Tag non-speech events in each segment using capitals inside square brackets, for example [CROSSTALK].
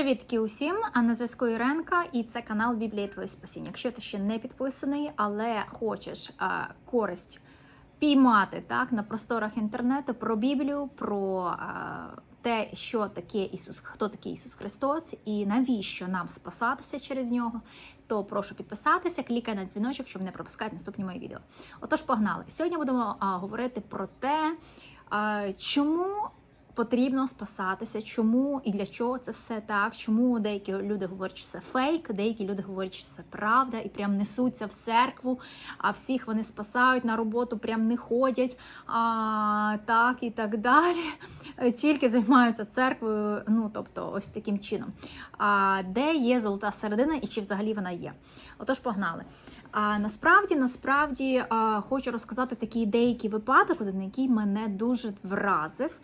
Привітки усім! А на зв'язку Іренка, і це канал Біблія Твоє Спасіння. Якщо ти ще не підписаний, але хочеш а, користь піймати так на просторах інтернету про Біблію, про а, те, що таке Ісус, хто такий Ісус Христос, і навіщо нам спасатися через нього, то прошу підписатися, клікай на дзвіночок, щоб не пропускати наступні мої відео. Отож, погнали! Сьогодні будемо а, говорити про те, а, чому потрібно спасатися, чому і для чого це все так, чому деякі люди говорять, що це фейк, деякі люди говорять, що це правда, і прям несуться в церкву, а всіх вони спасають на роботу, прям не ходять, а, так і так далі. Тільки займаються церквою, ну тобто, ось таким чином. А де є золота середина і чи взагалі вона є? Отож, погнали. А насправді, насправді а, хочу розказати такий деякий випадок, один який мене дуже вразив.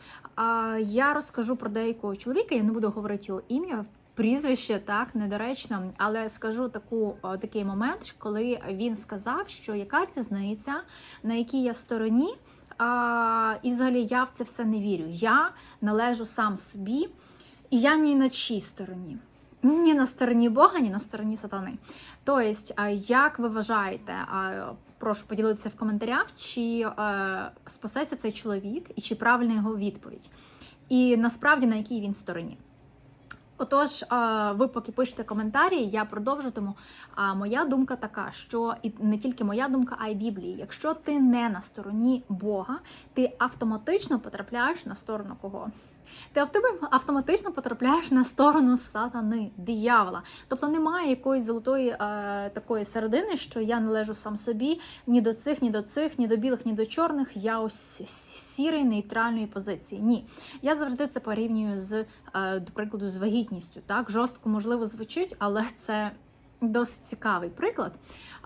Я розкажу про деякого чоловіка, я не буду говорити його ім'я. Прізвище так недоречно, але скажу таку такий момент, коли він сказав, що яка різниця, на якій я стороні, а, і взагалі я в це все не вірю. Я належу сам собі, і я ні на чій стороні. Ні на стороні Бога, ні на стороні сатани. Тобто, як ви вважаєте, прошу поділитися в коментарях, чи е, спасеться цей чоловік і чи правильна його відповідь? І насправді на якій він стороні? Отож, ви поки пишете коментарі, я продовжитиму. А моя думка така, що і не тільки моя думка, а й Біблії. Якщо ти не на стороні Бога, ти автоматично потрапляєш на сторону кого? Ти автоматично потрапляєш на сторону сатани, диявола. Тобто немає якоїсь золотої е, такої середини, що я належу сам собі ні до цих, ні до цих, ні до білих, ні до чорних. Я ось сірої нейтральної позиції. Ні. Я завжди це порівнюю з, е, до прикладу, з вагітністю. Так, жорстко можливо звучить, але це досить цікавий приклад.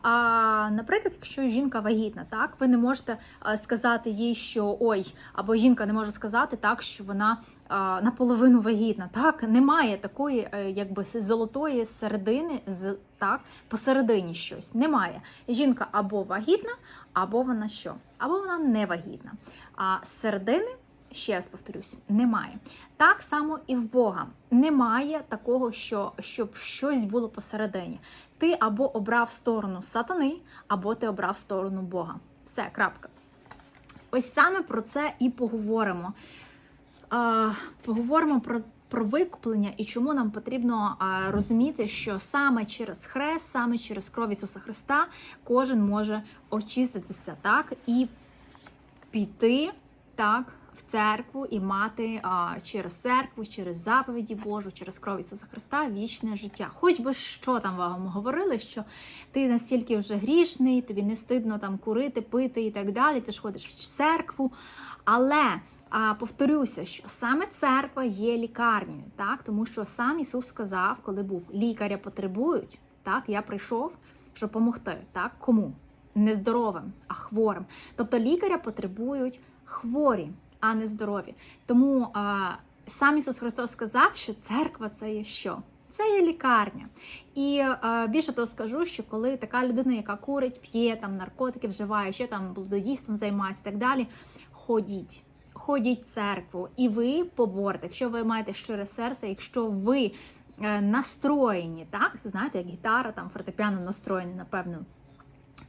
А, Наприклад, якщо жінка вагітна, так ви не можете сказати їй, що ой, або жінка не може сказати так, що вона а, наполовину вагітна. Так, немає такої, е, якби золотої середини, з так, посередині щось. Немає. Жінка або вагітна, або вона що? Або вона не вагітна. А середини. Ще раз повторюсь, немає. Так само і в Бога немає такого, що щоб щось було посередині. Ти або обрав сторону сатани, або ти обрав сторону Бога. Все, крапка. Ось саме про це і поговоримо. А, Поговоримо про. Про викуплення і чому нам потрібно а, розуміти, що саме через хрест, саме через кров Ісуса Христа, кожен може очиститися так і піти так в церкву і мати а, через церкву, через заповіді Божу, через кров Ісуса Христа вічне життя. Хоч би що там вам говорили, що ти настільки вже грішний, тобі не стидно там курити, пити і так далі. Ти ж ходиш в церкву. Але а, повторюся, що саме церква є лікарнею, так тому що сам Ісус сказав, коли був лікаря потребують, так я прийшов, щоб допомогти. Так кому? Не здоровим, а хворим. Тобто лікаря потребують хворі а не здорові. Тому а, сам Ісус Христос сказав, що церква це є що? Це є лікарня. І а, більше того скажу, що коли така людина, яка курить, п'є там наркотики, вживає, ще там блудодійством займається і так далі, ходіть. Ходіть в церкву, і ви поборете, якщо ви маєте щире серце, якщо ви е, настроєні, так знаєте, як гітара, там фортепіано настроєні, напевно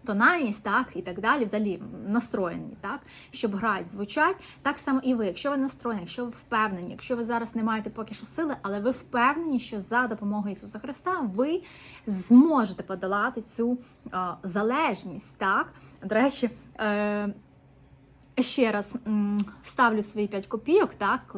тональність, так, і так далі, взагалі настроєні, так, щоб грають, звучать. Так само і ви. Якщо ви настроєні, якщо ви впевнені, якщо ви зараз не маєте поки що сили, але ви впевнені, що за допомогою Ісуса Христа ви зможете подолати цю е, залежність. так. До речі, е, ще раз вставлю свої 5 копійок, так.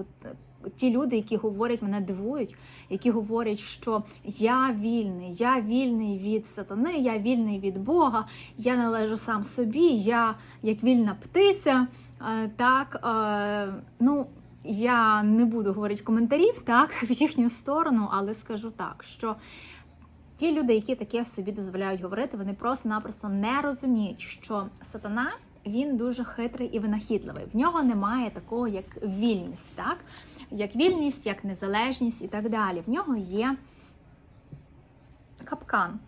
Ті люди, які говорять, мене дивують, які говорять, що я вільний, я вільний від сатани, я вільний від Бога, я належу сам собі, я як вільна птиця. Е, так, е, ну, я не буду говорити коментарів так, [LAUGHS] в їхню сторону, але скажу так, що ті люди, які таке собі дозволяють говорити, вони просто-напросто не розуміють, що сатана він дуже хитрий і винахідливий. В нього немає такого, як вільність. так? Як вільність, як незалежність і так далі. В нього є капкан.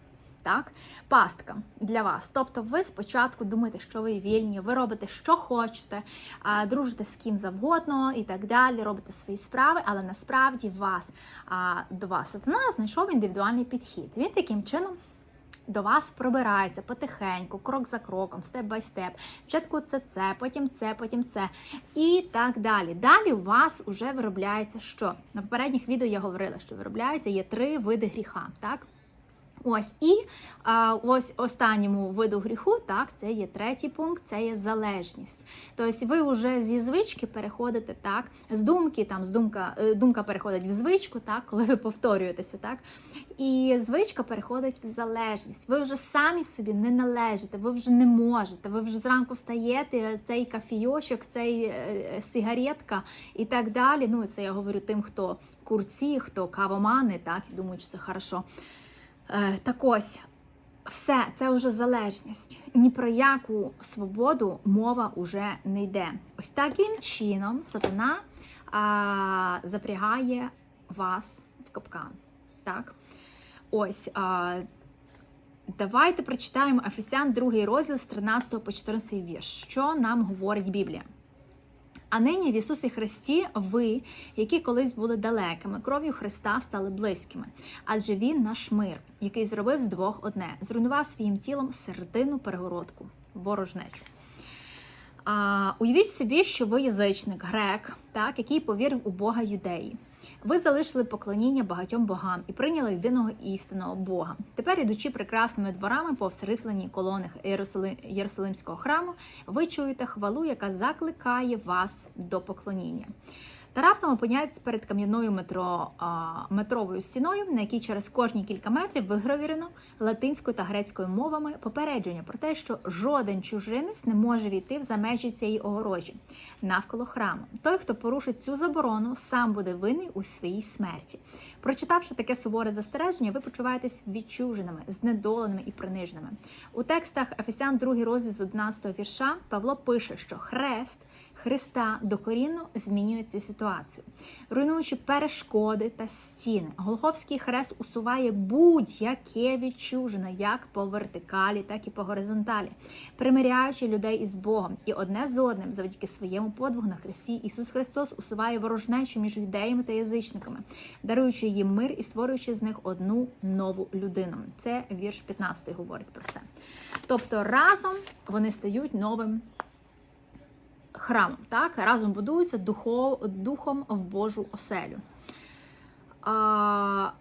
Так, пастка для вас. Тобто, ви спочатку думаєте, що ви вільні, ви робите, що хочете, дружите з ким завгодно і так далі, робите свої справи, але насправді вас до вас знайшов індивідуальний підхід. Він таким чином. До вас пробирається потихеньку, крок за кроком, степ бай степ. Спочатку це це, потім це, потім це і так далі. Далі у вас вже виробляється що? На попередніх відео я говорила, що виробляється є три види гріха. так? Ось і а, ось останньому виду гріху, так, це є третій пункт, це є залежність. Тобто ви вже зі звички переходите, так, з думки, там з думка, е, думка переходить в звичку, так, коли ви повторюєтеся, так, і звичка переходить в залежність. Ви вже самі собі не належите, ви вже не можете. Ви вже зранку встаєте, цей кафійочок, цей е, сигаретка і так далі. Ну, це я говорю тим, хто курці, хто кавомани, так, і думають, що це хорошо. Е, Так ось, все, це вже залежність. Ні про яку свободу мова вже не йде. Ось таким чином сатана а, запрягає вас в капкан. Так? Ось. А, Давайте прочитаємо Ефесян 2 розділ з 13 по 14 вірш. Що нам говорить Біблія? А нині в Ісусі Христі ви, які колись були далекими, кров'ю Христа стали близькими. Адже Він наш мир, який зробив з двох одне, зруйнував своїм тілом середину перегородку, ворожнечу. А, уявіть собі, що ви язичник, грек, так, який повірив у Бога юдеї. Ви залишили поклоніння багатьом богам і прийняли єдиного істинного Бога. Тепер, ідучи прекрасними дворами по всрифленій колонах Єрусалимського храму, ви чуєте хвалу, яка закликає вас до поклоніння. Та раптом опиняється перед кам'яною метро, метровою стіною, на якій через кожні кілька метрів вигравірено латинською та грецькою мовами попередження про те, що жоден чужинець не може війти за межі цієї огорожі навколо храму. Той, хто порушить цю заборону, сам буде винний у своїй смерті. Прочитавши таке суворе застереження, ви почуваєтесь відчуженими, знедоленими і приниженими. У текстах Ефесян 2 розділ з 11 вірша Павло пише, що хрест. Христа докорінно змінює цю ситуацію, руйнуючи перешкоди та стіни. Голговський хрест усуває будь-яке відчужене, як по вертикалі, так і по горизонталі, примиряючи людей із Богом і одне з одним, завдяки своєму подвигу на Христі, Ісус Христос усуває ворожнечу між юдеями та язичниками, даруючи їм мир і створюючи з них одну нову людину. Це вірш 15 говорить про це. Тобто разом вони стають новим храмом, так? разом будуються духов, духом в Божу оселю. А,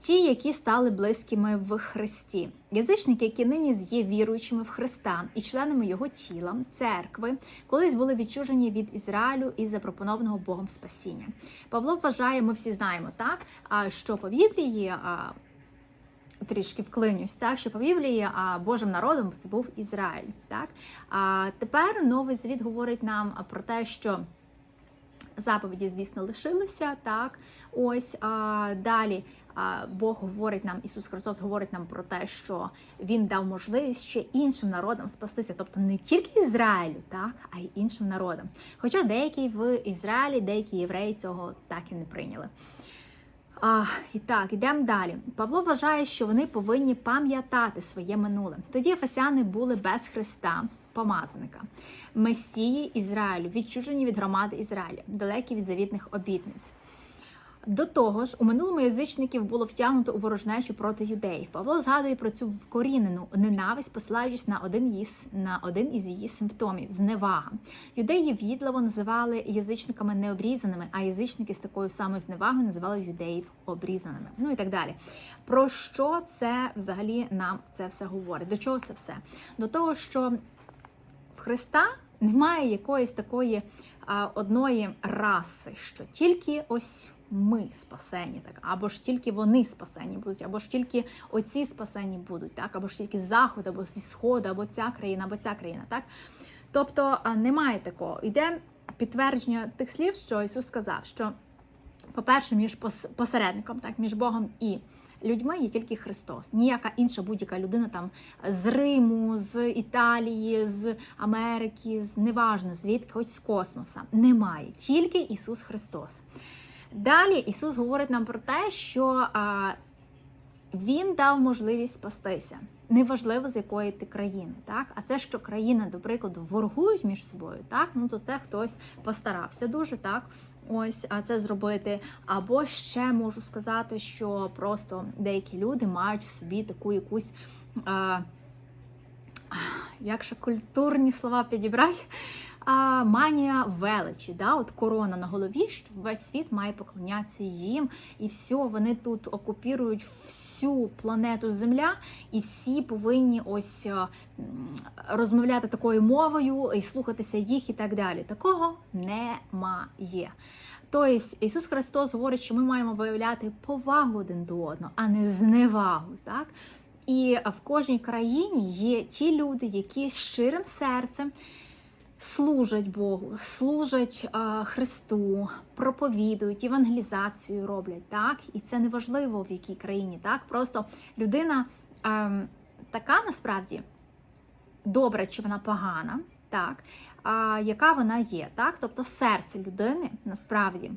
Ті, які стали близькими в Христі, язичники, які нині є віруючими в Христа і членами Його тіла, церкви, колись були відчужені від Ізраїлю і запропонованого Богом спасіння. Павло вважає, ми всі знаємо, так, що по Біблії. Трішки вклинюсь, так що по Біблії а, Божим народом це був Ізраїль. Так а тепер новий звіт говорить нам про те, що заповіді, звісно, лишилися. Так, ось а, далі Бог говорить нам, Ісус Христос говорить нам про те, що Він дав можливість ще іншим народам спастися, тобто не тільки Ізраїлю, так, а й іншим народам. Хоча деякі в Ізраїлі, деякі євреї цього так і не прийняли. А, І так, йдемо далі. Павло вважає, що вони повинні пам'ятати своє минуле. Тоді Ефесяни були без Христа, помазаника, Месії Ізраїлю, відчужені від громади Ізраїля, далекі від завітних обітниць. До того ж, у минулому язичників було втягнуто у ворожнечу проти юдеїв. Павло згадує про цю вкорінену ненависть, посилаючись на один із на один із її симптомів зневага. Юдеї в'їдливо називали язичниками необрізаними, а язичники з такою самою зневагою називали юдеїв обрізаними. Ну і так далі. Про що це взагалі нам це все говорить? До чого це все? До того, що в Христа немає якоїсь такої а, одної раси, що тільки ось ми спасені, так або ж тільки вони спасені будуть, або ж тільки оці спасені будуть, так, або ж тільки заход, або зі сходу, або ця країна, або ця країна, так. Тобто немає такого. Йде підтвердження тих слів, що Ісус сказав, що, по-перше, між посередником, так, між Богом і людьми є тільки Христос. Ніяка інша будь-яка людина там з Риму, з Італії, з Америки, з неважно звідки, хоч з космоса. Немає тільки Ісус Христос. Далі Ісус говорить нам про те, що а, Він дав можливість спастися. Неважливо з якої ти країни, так? А це, що країни, до прикладу, воргують між собою, так? Ну то це хтось постарався дуже, так? Ось це зробити. Або ще можу сказати, що просто деякі люди мають в собі таку якусь. А, як же культурні слова підібрати? А, манія величі, да? от корона на голові, що весь світ має поклонятися їм, і все, вони тут окупірують всю планету Земля, і всі повинні ось е, розмовляти такою мовою і слухатися їх і так далі. Такого немає. Тобто Ісус Христос говорить, що ми маємо виявляти повагу один до одного, а не зневагу. Так? І в кожній країні є ті люди, які з щирим серцем служать Богу, служать а, Христу, проповідують, евангелізацію роблять. Так? І це не важливо в якій країні. Так? Просто людина ем, така насправді добра чи вона погана, так? а, яка вона є. Так? Тобто серце людини насправді.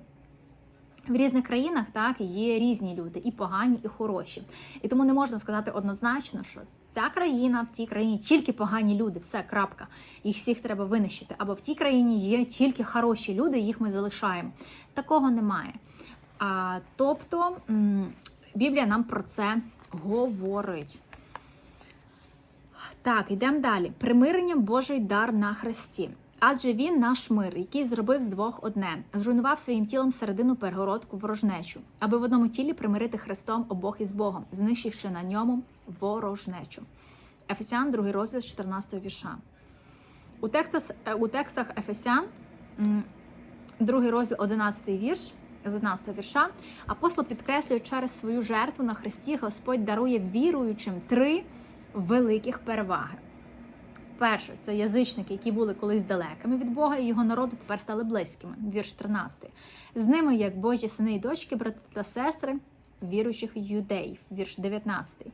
В різних країнах так є різні люди, і погані, і хороші. І тому не можна сказати однозначно, що ця країна в тій країні тільки погані люди, все крапка. Їх всіх треба винищити. Або в тій країні є тільки хороші люди, їх ми залишаємо. Такого немає. А, Тобто Біблія нам про це говорить. Так, йдемо далі. Примирення Божий дар на хресті. Адже він наш мир, який зробив з двох одне, зруйнував своїм тілом середину перегородку ворожнечу, аби в одному тілі примирити Христом обох із Богом, знищивши на ньому ворожнечу. Ефесян, 2 розділ 14 вірша. У текстах, у текстах Ефесян, другий розділ, 11 вірш. З 11 вірша апостол підкреслює через свою жертву на Христі Господь дарує віруючим три великих переваги. Перше, це язичники, які були колись далекими від Бога, і його народу тепер стали близькими. Вірш 13. З ними, як Божі сини і дочки, брати та сестри віруючих юдеїв. Вірш 19.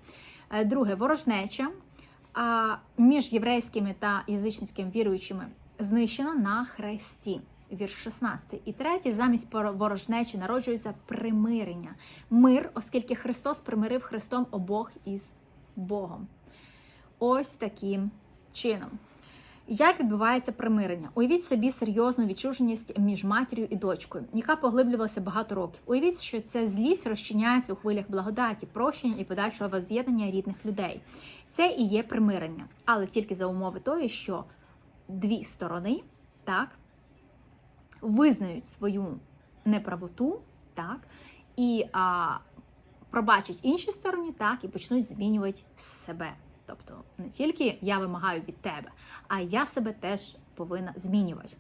Е, Друге, ворожнеча між єврейськими та язичницькими віруючими знищена на хресті. Вірш 16. І третє, замість ворожнечі народжується примирення. Мир, оскільки Христос примирив Христом обох із Богом. Ось таким чином. Як відбувається примирення? Уявіть собі серйозну відчуженість між матір'ю і дочкою, яка поглиблювалася багато років. Уявіть, що ця злість розчиняється у хвилях благодаті, прощення і подальшого воз'єднання рідних людей. Це і є примирення, але тільки за умови тої, що дві сторони так визнають свою неправоту, так і а, пробачать іншій стороні, так і почнуть змінювати себе. Тобто не тільки я вимагаю від тебе, а я себе теж повинна змінювати.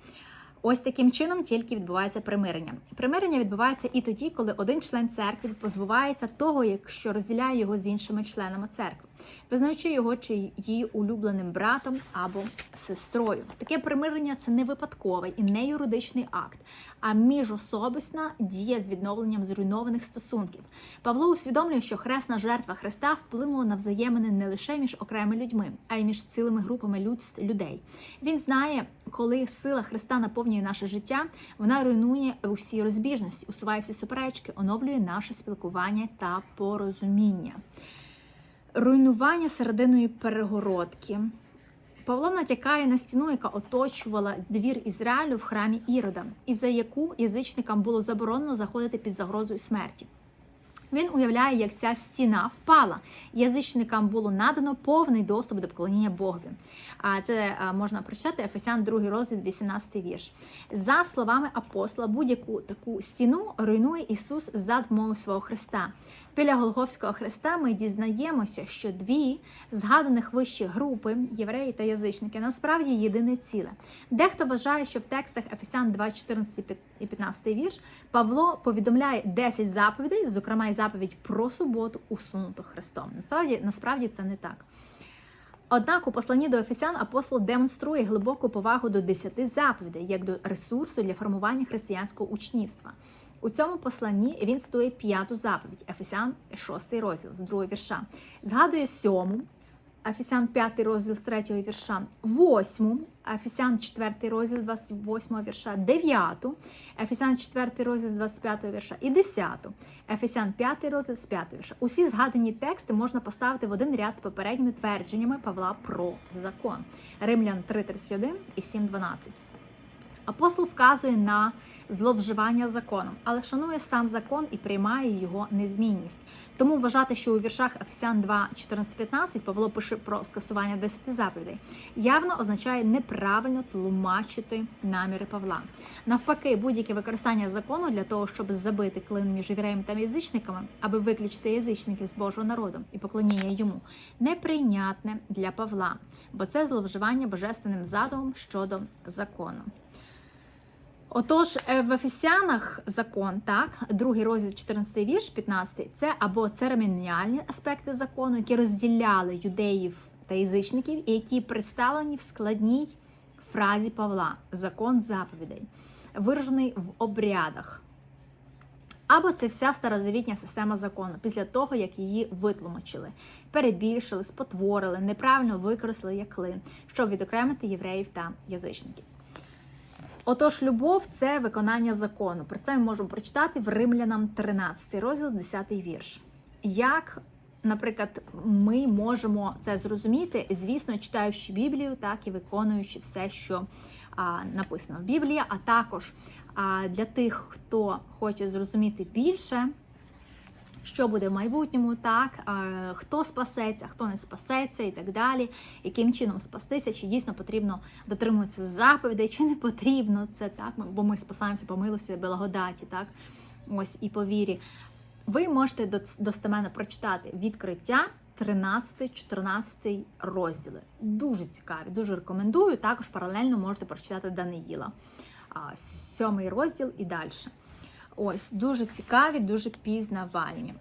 Ось таким чином тільки відбувається примирення. Примирення відбувається і тоді, коли один член церкви позбувається того, якщо розділяє його з іншими членами церкви, визнаючи його чи її улюбленим братом або сестрою. Таке примирення це не випадковий і не юридичний акт, а міжособисна дія з відновленням зруйнованих стосунків. Павло усвідомлює, що хресна жертва Христа вплинула на взаємини не лише між окремими людьми, а й між цілими групами людей. Він знає, коли сила Христа наповнює наше життя, вона руйнує усі розбіжності, усуває всі суперечки, оновлює наше спілкування та порозуміння. Руйнування серединої перегородки. Павло натякає на стіну, яка оточувала двір Ізраїлю в храмі Ірода, і за яку язичникам було заборонено заходити під загрозою смерті. Він уявляє, як ця стіна впала. Язичникам було надано повний доступ до поклоніння Богові. А це можна прочитати Ефесян 2 розділ, 18 вірш. За словами апостола, будь-яку таку стіну руйнує Ісус за допомогою свого Христа. Біля Голговського Христа ми дізнаємося, що дві згаданих вище групи, євреї та язичники, насправді єдине ціле. Дехто вважає, що в текстах Ефесян 2, 14 і 15 вірш Павло повідомляє 10 заповідей, зокрема й заповідь про суботу, усунуту Христом. Насправді, насправді це не так. Однак у посланні до Ефесян апостол демонструє глибоку повагу до 10 заповідей як до ресурсу для формування християнського учнівства. У цьому посланні він стує п'яту заповідь Ефесян, 6 розділ з другого вірша. Згадує сьому, Ефесян 5 розділ з 3 вірша, 8, Ефесян 4 розділ 28 вірша, 9, Ефесян 4 розділ з 25 вірша і 10, Ефесян 5 розділ з 5 вірша. Усі згадані тексти можна поставити в один ряд з попередніми твердженнями Павла про закон. Римлян 3.31 і 7.12. Апостол вказує на зловживання законом, але шанує сам закон і приймає його незмінність. Тому вважати, що у віршах Ефесян 2, 14, 15 Павло пише про скасування 10 заповідей, явно означає неправильно тлумачити наміри Павла. Навпаки, будь-яке використання закону для того, щоб забити клин між євреями та язичниками, аби виключити язичників з Божого народу і поклоніння йому, неприйнятне для Павла, бо це зловживання божественним задумом щодо закону. Отож, е, в Ефесянах закон, так, другий розділ, 14 вірш, 15, це або церемоніальні аспекти закону, які розділяли юдеїв та язичників, і які представлені в складній фразі Павла закон заповідей, виражений в обрядах. Або це вся старозавітня система закону після того, як її витлумачили, перебільшили, спотворили, неправильно використали як клин, щоб відокремити євреїв та язичників. Отож, любов це виконання закону. Про це ми можемо прочитати в Римлянам 13 розділ, 10 вірш. Як, наприклад, ми можемо це зрозуміти, звісно, читаючи Біблію, так і виконуючи все, що а, написано в Біблії, а також а, для тих, хто хоче зрозуміти більше. Що буде в майбутньому, так хто спасеться, хто не спасеться, і так далі, яким чином спастися, чи дійсно потрібно дотримуватися заповідей, чи не потрібно це так, бо ми спасаємося по милості, благодаті, так ось і по вірі. Ви можете достеменно прочитати відкриття 13-14 розділи. Дуже цікаві, дуже рекомендую. Також паралельно можете прочитати Даниїла, сьомий розділ і далі. Ось, дуже цікаві, дуже пізнавальні.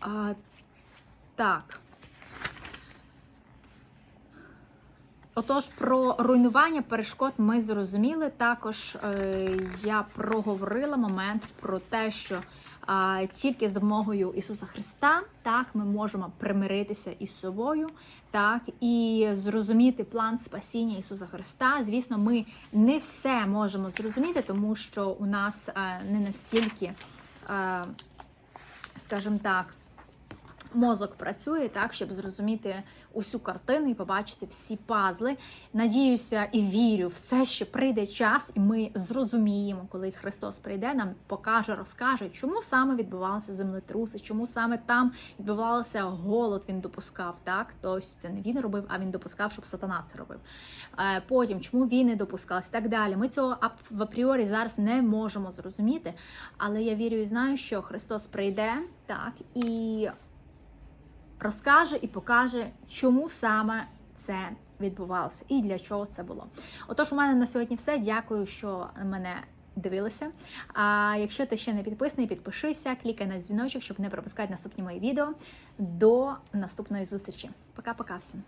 А, Так. Отож, про руйнування перешкод ми зрозуміли. Також е, я проговорила момент про те, що тільки з допомогою Ісуса Христа так ми можемо примиритися із собою, так і зрозуміти план спасіння Ісуса Христа. Звісно, ми не все можемо зрозуміти, тому що у нас е, не настільки, е, скажімо так мозок працює так, щоб зрозуміти усю картину і побачити всі пазли. Надіюся і вірю в це, що прийде час, і ми зрозуміємо, коли Христос прийде, нам покаже, розкаже, чому саме відбувалися землетруси, чому саме там відбувався голод. Він допускав так. Тобто це не він робив, а він допускав, щоб сатана це робив. Е, потім чому війни допускалися і так далі. Ми цього в апріорі зараз не можемо зрозуміти, але я вірю і знаю, що Христос прийде так і розкаже і покаже, чому саме це відбувалося і для чого це було. Отож, у мене на сьогодні все. Дякую, що мене дивилися. А якщо ти ще не підписаний, підпишися, клікай на дзвіночок, щоб не пропускати наступні мої відео. До наступної зустрічі. Пока-пока всім.